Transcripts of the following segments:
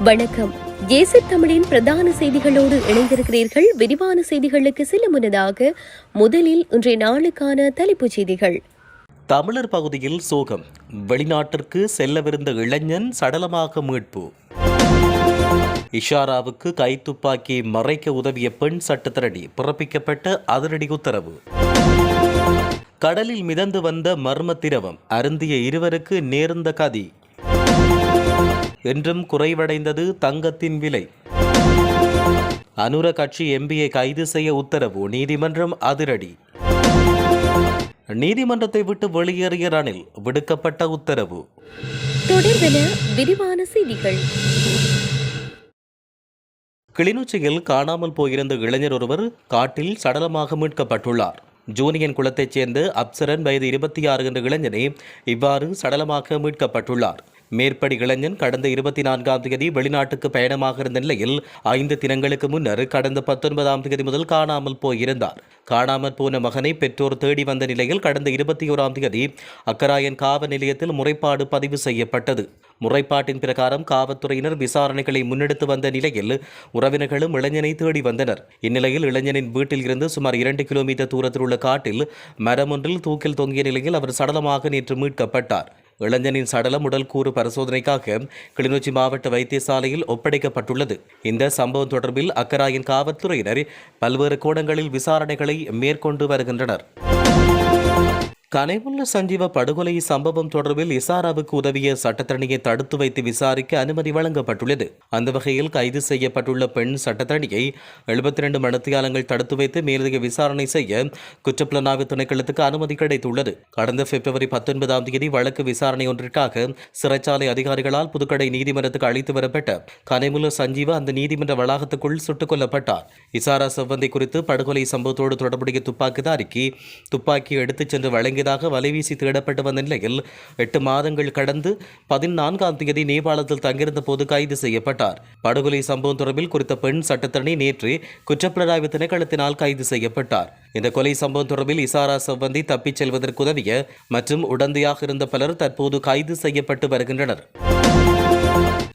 வணக்கம். ஏசி தமிழின் பிரதான செய்திகளோடு இணைந்திருக்கிறீர்கள். விரிவான செய்திகளுக்கு செல்ல முன்னதாக முதலில் இன்றைய நாளுக்கான தலைப்புச் செய்திகள். தமிழர் பகுதியில் சோகம். வெளிநாட்டிற்கு செல்லவிருந்த இளைஞன் சடலமாக மீட்பு. இஷாராவுக்கு கைத்துப்பாக்கி மறைக்க உதவிய பெண் சட்டத்திரடி பிறப்பிக்கப்பட்ட அதிரடி உத்தரவு. கடலில் மிதந்து வந்த மர்ம திரவம் அருந்திய இருவருக்கு நேர்ந்த கதி. என்றும் குறைவடைந்தது தங்கத்தின் விலை. அனுர கட்சி எம்பியை கைது செய்ய உத்தரவு நீதிமன்றம் அதிரடி. நீதிமன்றத்தை விட்டு வெளியேறிய ரணில் விடுக்கப்பட்ட உத்தரவு. தொடர்பென விரிவான செய்திகள். கிளிநொச்சியில் காணாமல் போயிருந்த இளைஞர் ஒருவர் காட்டில் சடலமாக மீட்கப்பட்டுள்ளார். ஜூனியன் குளத்தைச் சேர்ந்த அப்சரன் வயது இருபத்தி ஆறு என்ற இளைஞனே இவ்வாறு சடலமாக மீட்கப்பட்டுள்ளார். மேற்படி இளைஞன் கடந்த இருபத்தி நான்காம் தேதி வெளிநாட்டுக்கு பயணமாக இருந்த நிலையில் ஐந்து தினங்களுக்கு முன்னர் கடந்த பத்தொன்பதாம் தேதி முதல் காணாமல் போயிருந்தார். காணாமல் போன மகனை பெற்றோர் தேடி வந்த நிலையில் கடந்த இருபத்தி ஓராம் தேதி அக்கராயன் காவல் நிலையத்தில் முறைப்பாடு பதிவு செய்யப்பட்டது. முறைப்பாட்டின் பிரகாரம் காவல்துறையினர் விசாரணைகளை முன்னெடுத்து வந்த நிலையில் உறவினர்களும் இளைஞனை தேடி வந்தனர். இந்நிலையில் இளைஞனின் வீட்டில் இருந்து சுமார் இரண்டு கிலோமீட்டர் தூரத்தில் உள்ள காட்டில் மரம் ஒன்றில் தூக்கில் தொங்கிய நிலையில் அவர் சடலமாக நேற்று மீட்கப்பட்டார். இளைஞனின் சடலம் உடல் கூறு பரிசோதனைக்காக கிளிநொச்சி மாவட்ட வைத்தியசாலையில் ஒப்படைக்கப்பட்டுள்ளது. இந்த சம்பவம் தொடர்பில் அக்கராயின் காவல்துறையினர் பல்வேறு கோணங்களில் விசாரணைகளை மேற்கொண்டு வருகின்றனர். கனைமுள்ள சஞ்சீவ படுகொலை சம்பவம் தொடர்பில் இசாராவுக்கு உதவிய சட்டத்தரணியை தடுத்து வைத்து விசாரிக்க அனுமதி வழங்கப்பட்டுள்ளது. அந்த வகையில் கைது செய்யப்பட்டுள்ள பெண் சட்டத்தரணியை எழுபத்தி இரண்டு மணத்தியாலங்கள் தடுத்து வைத்து மேலதிக விசாரணை செய்ய குற்றப்புலனாய்வு திணைக்களத்துக்கு அனுமதி கிடைத்துள்ளது. கடந்த பிப்ரவரி பத்தொன்பதாம் தேதி வழக்கு விசாரணை ஒன்றிற்காக சிறைச்சாலை அதிகாரிகளால் புதுக்கடை நீதிமன்றத்துக்கு அழைத்து வரப்பட்ட கனைமுல்ல சஞ்சீவ அந்த நீதிமன்ற வளாகத்துக்குள் சுட்டுக் கொல்லப்பட்டார். இசாரா செவ்வந்தை குறித்து படுகொலை சம்பவத்தோடு தொடர்புடைய துப்பாக்கிதாரிக்கு துப்பாக்கி எடுத்துச் சென்று தொடங்கியதாக வலைவீசி தேடப்பட்டு வந்த நிலையில் எட்டு மாதங்கள் கடந்து பதினான்காம் தேதி நேபாளத்தில் தங்கியிருந்த போது கைது செய்யப்பட்டார். படுகொலை சம்பவம் தொடர்பில் குறித்த பெண் சட்டத்தினை நேற்று குற்றப்புலனாய்வு திணைக்களத்தினால் கைது செய்யப்பட்டார். இந்த கொலை சம்பவம் தொடர்பில் இசாரா செவ்வந்தி தப்பிச் செல்வதற்கு உதவிய மற்றும் உடந்தையாக இருந்த பலர் தற்போது கைது செய்யப்பட்டு வருகின்றனர்.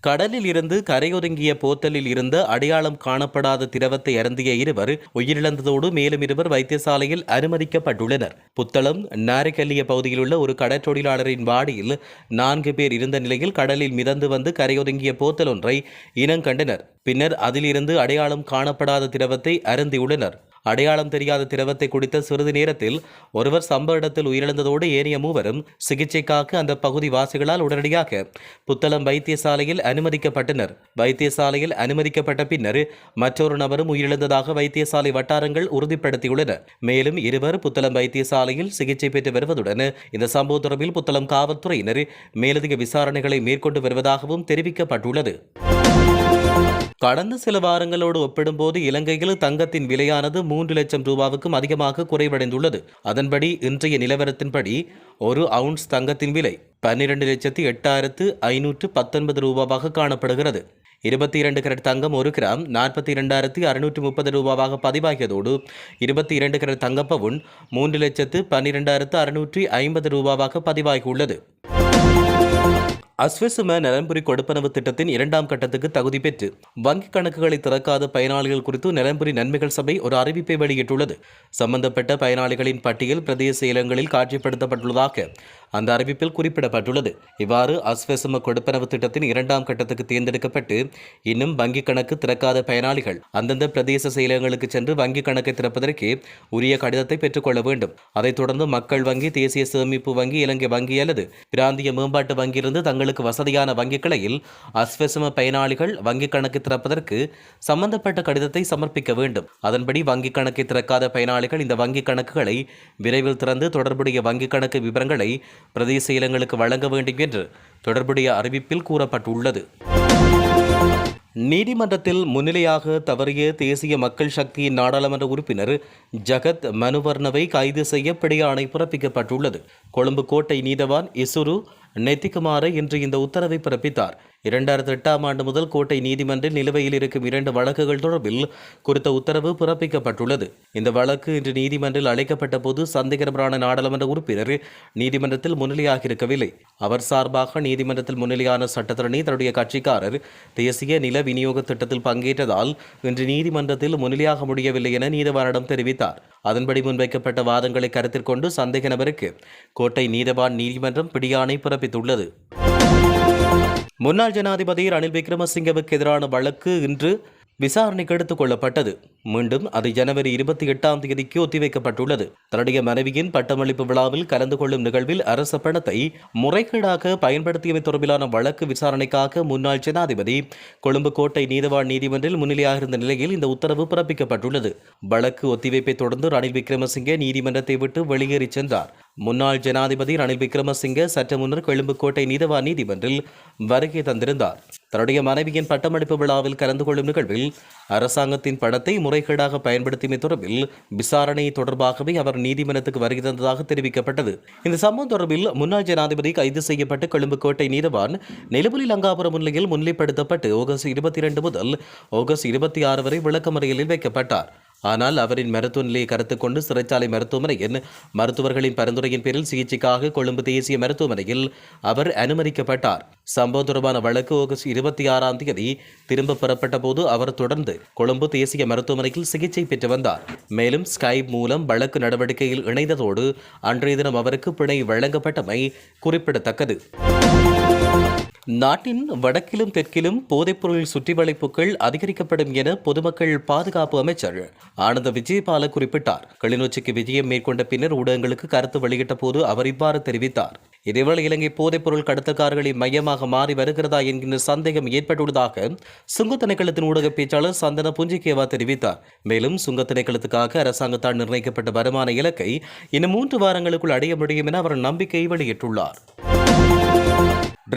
கடலில் இருந்து கரையொதுங்கிய போத்தலில் இருந்த அடையாளம் காணப்படாத திரவத்தை அருந்திய இருவர் உயிரிழந்ததோடு மேலும் இருவர் வைத்தியசாலையில் அனுமதிக்கப்பட்டுள்ளனர். புத்தளம் நாரிக்கல்லிய பகுதியில் உள்ள ஒரு கடற்றொழிலாளரின் வாடியில் நான்கு பேர் இருந்த நிலையில் கடலில் மிதந்து வந்து கரையொதுங்கிய போத்தல் ஒன்றை இனங்கண்டனர். பின்னர் அதிலிருந்து அடையாளம் காணப்படாத திரவத்தை அருந்தியுள்ளனர். அடையாளம் தெரியாத திரவத்தை குடித்த சிறிது நேரத்தில் ஒருவர் சம்பவ இடத்தில் உயிரிழந்ததோடு ஏனைய மூவரும் சிகிச்சைக்காக அந்த பகுதி வாசிகளால் உடனடியாக புத்தளம் வைத்தியசாலையில் அனுமதிக்கப்பட்டனர். வைத்தியசாலையில் அனுமதிக்கப்பட்ட பின்னர் மற்றொரு நபரும் உயிரிழந்ததாக வைத்தியசாலை வட்டாரங்கள் உறுதிப்படுத்தியுள்ளன. மேலும் இருவர் புத்தளம் வைத்தியசாலையில் சிகிச்சை பெற்று வருவதுடன் இந்த சம்பவம் தொடர்பில் புத்தளம் காவல்துறையினர் மேலதிக விசாரணைகளை மேற்கொண்டு வருவதாகவும் தெரிவிக்கப்பட்டுள்ளது. கடந்த சில வாரங்களோடு ஒப்பிடும்போது இலங்கையில் தங்கத்தின் விலையானது மூன்று லட்சம் ரூபாவுக்கும் அதிகமாக குறைவடைந்துள்ளது. அதன்படி இன்றைய நிலவரத்தின்படி ஒரு அவுன்ஸ் தங்கத்தின் விலை பன்னிரண்டு லட்சத்தி எட்டாயிரத்து ஐநூற்று பத்தொன்பது ரூபாவாக காணப்படுகிறது. இருபத்தி இரண்டு கரட் தங்கம் ஒரு கிராம் நாற்பத்தி இரண்டாயிரத்தி அறுநூற்று முப்பது ரூபாவாக பதிவாகியதோடு இருபத்தி இரண்டு கரட் தங்கப்பவுன் மூன்று லட்சத்து பன்னிரெண்டாயிரத்து அறுநூற்றி ஐம்பது ரூபாவாக பதிவாகியுள்ளது. அஸ்வசும நலன்புரி கொடுப்பனவு திட்டத்தின் இரண்டாம் கட்டத்துக்கு தகுதி பெற்று வங்கிக் கணக்குகளை திறக்காத பயனாளிகள் குறித்து நலன்புரி நன்மைகள் சபை ஒரு அறிவிப்பை வெளியிட்டுள்ளது. சம்பந்தப்பட்ட பயனாளிகளின் பட்டியல் பிரதேச செயலகங்களில் காட்சிப்படுத்தப்பட்டுள்ளதாக அந்த அறிவிப்பில் குறிப்பிடப்பட்டுள்ளது. இவ்வாறு அஸ்வசும கொடுப்பனவு திட்டத்தின் இரண்டாம் கட்டத்துக்கு தேர்ந்தெடுக்கப்பட்டு இன்னும் வங்கிக் கணக்கு திறக்காத பயனாளிகள் அந்தந்த பிரதேச செயலகங்களுக்கு சென்று வங்கிக் கணக்கை திறப்பதற்கு உரிய கடிதத்தை பெற்றுக்கொள்ள வேண்டும். அதைத் தொடர்ந்து மக்கள் வங்கி தேசிய சேமிப்பு வங்கி இலங்கை வங்கி அல்லது பிராந்திய மேம்பாட்டு வங்கியிலிருந்து பயனாளிகளுக்கு வசதியான வங்கிக் கிளையில் அஸ்வசம பயனாளிகள் வங்கிக் கணக்கு திறப்பதற்கு சம்பந்தப்பட்ட கடிதத்தை சமர்ப்பிக்க வேண்டும். அதன்படி வங்கிக் கணக்கை திறக்காத பயனாளிகள் இந்த வங்கிக் கணக்குகளை விரைவில் திறந்து தொடர்புடைய வங்கிக் கணக்கு விவரங்களை பிரதேச செயலங்களுக்கு வழங்க வேண்டும் என்று தொடர்புடைய அறிவிப்பில் கூறப்பட்டுள்ளது. நீதிமன்றத்தில் முன்னிலையாக தவறிய தேசிய மக்கள் சக்தியின் நாடாளுமன்ற உறுப்பினர் ஜகத் மனுவர்ணவை கைது செய்ய பிடியாணை பிறப்பிக்கப்பட்டுள்ளது. கொழும்பு கோட்டை நீதவான் இசுரு நெத்திக்குமாறு இன்று இந்த உத்தரவை பிறப்பித்தார். இரண்டாயிரத்தி எட்டாம் ஆண்டு முதல் கோட்டை நீதிமன்றில் நிலுவையில் இருக்கும் இரண்டு வழக்குகள் தொடர்பில் குறித்த உத்தரவு பிறப்பிக்கப்பட்டுள்ளது. இந்த வழக்கு இன்று நீதிமன்றில் அழைக்கப்பட்ட போது சந்தேகநபரான நாடாளுமன்ற உறுப்பினர் நீதிமன்றத்தில் முன்னிலையாக இருக்கவில்லை. அவர் சார்பாக நீதிமன்றத்தில் முன்னிலையான சட்டத்தரணி தன்னுடைய கட்சிக்காரர் தேசிய நில விநியோக திட்டத்தில் பங்கேற்றதால் இன்று நீதிமன்றத்தில் முன்னிலையாக முடியவில்லை என நீதவானிடம் தெரிவித்தார். அதன்படி முன்வைக்கப்பட்ட வாதங்களை கருத்தில் கொண்டு சந்தேக நபருக்கு கோட்டை நீதவான் நீதிமன்றம் பிடியாணை பிறப்பித்துள்ளது. முன்னாள் ஜனாதிபதி ரணில் விக்ரமசிங்கவுக்கு எதிரான வழக்கு இன்று விசாரணைக்கு எடுத்துக் கொள்ளப்பட்டது. மீண்டும் அது ஜனவரி இருபத்தி எட்டாம் தேதிக்கு ஒத்திவைக்கப்பட்டுள்ளது. தன்னுடைய மனைவியின் பட்டமளிப்பு விழாவில் கலந்து கொள்ளும் நிகழ்வில் அரச பணத்தை முறைகேடாக பயன்படுத்தியவை தொடர்பிலான வழக்கு விசாரணைக்காக முன்னாள் ஜனாதிபதி கொழும்பு கோட்டை நீதவான் நீதிமன்றில் முன்னிலையாக இருந்த நிலையில் இந்த உத்தரவு பிறப்பிக்கப்பட்டுள்ளது. வழக்கு ஒத்திவைப்பை தொடர்ந்து ரணில் விக்ரமசிங்கே நீதிமன்றத்தை விட்டு வெளியேறி சென்றார். முன்னாள் ஜனாதிபதி ரணில் விக்ரமசிங்கே சற்று முன்னர் கொழும்பு கோட்டை நீதவான் நீதிமன்றில் வருகை தந்திருந்தார். தன்னுடைய மனைவியின் பட்டமளிப்பு விழாவில் கலந்து கொள்ளும் நிகழ்வில் அரசாங்கத்தின் பணத்தை முறைகேடாக பயன்படுத்தியமை தொடர்பில் விசாரணை தொடர்பாகவே அவர் நீதிமன்றத்துக்கு வருகை தந்ததாக தெரிவிக்கப்பட்டது. இந்த சம்பவம் தொடர்பில் முன்னாள் ஜனாதிபதி கைது செய்யப்பட்டு கொழும்பு கோட்டை நீதவான் நிலபுலி லங்காபுரம் முன்னிலையில் முன்னிலைப்படுத்தப்பட்டு ஆகஸ்ட் இருபத்தி இரண்டு முதல் ஆகஸ்ட் இருபத்தி ஆறு வரை விளக்கமறியலில் வைக்கப்பட்டார். ஆனால் அவரின் மருத்துவ நிலையை கருத்து கொண்டு சிறைச்சாலை மருத்துவமனையின் மருத்துவர்களின் பரிந்துரையின் பேரில் சிகிச்சைக்காக கொழும்பு தேசிய மருத்துவமனையில் அவர் அனுமதிக்கப்பட்டார். சம்பவம் தொடர்பான வழக்கு ஆகஸ்ட் இருபத்தி ஆறாம் தேதி திரும்ப பெறப்பட்ட போது அவர் தொடர்ந்து கொழும்பு தேசிய மருத்துவமனையில் சிகிச்சை பெற்று வந்தார். மேலும் ஸ்கைப் மூலம் வழக்கு நடவடிக்கையில் இணைந்ததோடு அன்றைய தினம் அவருக்கு பிணை வழங்கப்பட்டமை குறிப்பிடத்தக்கது. நாட்டின் வடக்கிலும் தெற்கிலும் போதைப்பொருள் சுற்றி வளைப்புகள் அதிகரிக்கப்படும் என பொதுமக்கள் பாதுகாப்பு அமைச்சர் ஆனந்த விஜயபால குறிப்பிட்டார். கிளிநொச்சிக்கு விஜயம் மேற்கொண்ட பின்னர் ஊடகங்களுக்கு கருத்து வெளியிட்ட போது அவர் இவ்வாறு தெரிவித்தார். இதேவேளை இலங்கை போதைப்பொருள் கடத்தக்காரர்களின் மையமாக மாறி வருகிறதா என்கின்ற சந்தேகம் ஏற்பட்டுள்ளதாக சுங்க திணைக்களத்தின் ஊடக பேச்சாளர் சந்தன புஞ்சிகேவா தெரிவித்தார். மேலும் சுங்க திணைக்களத்துக்காக அரசாங்கத்தால் நிர்ணயிக்கப்பட்ட வருமான இலக்கை இன்னும் மூன்று வாரங்களுக்குள் அடைய முடியும் என அவர் நம்பிக்கை வெளியிட்டுள்ளார்.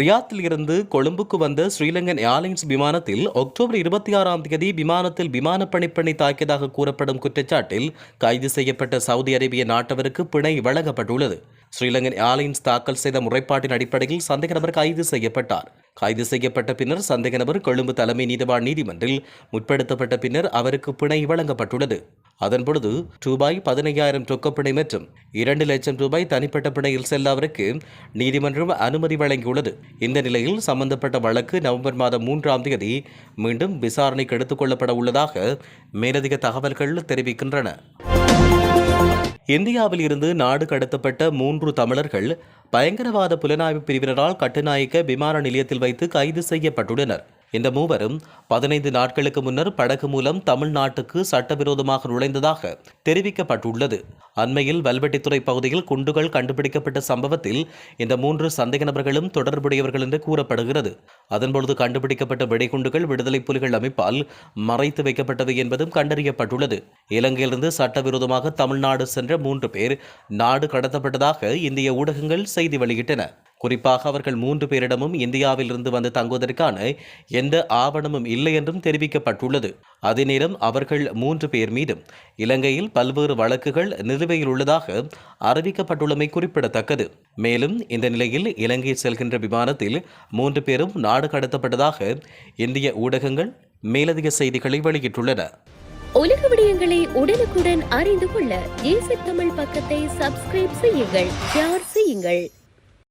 ரியாத்தில் இருந்து கொழும்புக்கு வந்த ஸ்ரீலங்கன் ஏர்லைன்ஸ் விமானத்தில் அக்டோபர் இருபத்தி ஆறாம் தேதி விமானத்தில் விமான பணிப்பணி தாக்கியதாக கூறப்படும் குற்றச்சாட்டில் கைது செய்யப்பட்ட சவுதி அரேபிய நாட்டவருக்கு பிணை வழங்கப்பட்டுள்ளது. ஸ்ரீலங்கன் ஏர்லைன்ஸ் தாக்கல் செய்த முறைப்பாட்டின் அடிப்படையில் சந்தேக நபர் கைது செய்யப்பட்டார். கைது செய்யப்பட்ட பின்னர் சந்தேக நபர் கொழும்பு தலைமை நீதிவான் நீதிமன்றில் முற்படுத்தப்பட்ட பின்னர் அவருக்கு பிணை வழங்கப்பட்டுள்ளது. அதன் பொழுது ரூபாய் பதினையாயிரம் ரொக்கப்பிணை மற்றும் இரண்டு லட்சம் ரூபாய் தனிப்பட்ட பிணையில் செல்ல அவருக்கு நீதிமன்றம் அனுமதி வழங்கியுள்ளது. இந்த நிலையில் சம்பந்தப்பட்ட வழக்கு நவம்பர் மாதம் மூன்றாம் தேதி மீண்டும் விசாரணைக்கு எடுத்துக் கொள்ளப்பட உள்ளதாக மேலதிக தகவல்கள் தெரிவிக்கின்றன. இந்தியாவில் இருந்து நாடு கடத்தப்பட்ட மூன்று தமிழர்கள் பயங்கரவாத புலனாய்வு பிரிவினரால் கட்டுநாயக்க விமான நிலையத்தில் வைத்து கைது செய்யப்பட்டுள்ளனர். இந்த மூவரும் பதினைந்து நாட்களுக்கு முன்னர் படகு மூலம் தமிழ்நாட்டுக்கு சட்டவிரோதமாக நுழைந்ததாக தெரிவிக்கப்பட்டுள்ளது. அண்மையில் வல்வெட்டித்துறை பகுதியில் குண்டுகள் கண்டுபிடிக்கப்பட்ட சம்பவத்தில் இந்த மூன்று சந்தேக நபர்களும் தொடர்புடையவர்கள் என்று கூறப்படுகிறது. அதன்பொழுது கண்டுபிடிக்கப்பட்ட வெடிகுண்டுகள் விடுதலை புலிகள் அமைப்பால் மறைத்து வைக்கப்பட்டது என்பதும் கண்டறியப்பட்டுள்ளது. இலங்கையிலிருந்து சட்டவிரோதமாக தமிழ்நாடு சென்ற மூன்று பேர் நாடு கடத்தப்பட்டதாக இந்திய ஊடகங்கள் செய்தி வெளியிட்டன. குறிப்பாக அவர்கள் மூன்று பேரிடமும் இந்தியாவில் இருந்து வந்து தங்குவதற்கான எந்த ஆவணமும் இல்லை என்றும் தெரிவிக்கப்பட்டுள்ளது. அதே நேரம் அவர்கள் மூன்று பேர் மீதும் இலங்கையில் பல்வேறு வழக்குகள் நிலுவையில் உள்ளதாக அறிவிக்கப்பட்டுள்ளமை குறிப்பிடத்தக்கது. மேலும் இந்த நிலையில் இலங்கை செல்கின்ற விமானத்தில் மூன்று பேரும் நாடு கடத்தப்பட்டதாக இந்திய ஊடகங்கள் மேலதிக செய்திகளை வெளியிட்டுள்ளன. உலக விடயங்களை உடனுக்குடன் அறிந்து கொள்ள ஜேசி தமிழ் பக்கத்தை சப்ஸ்கிரைப் செய்யுங்கள் ஷேர் செய்யுங்கள்.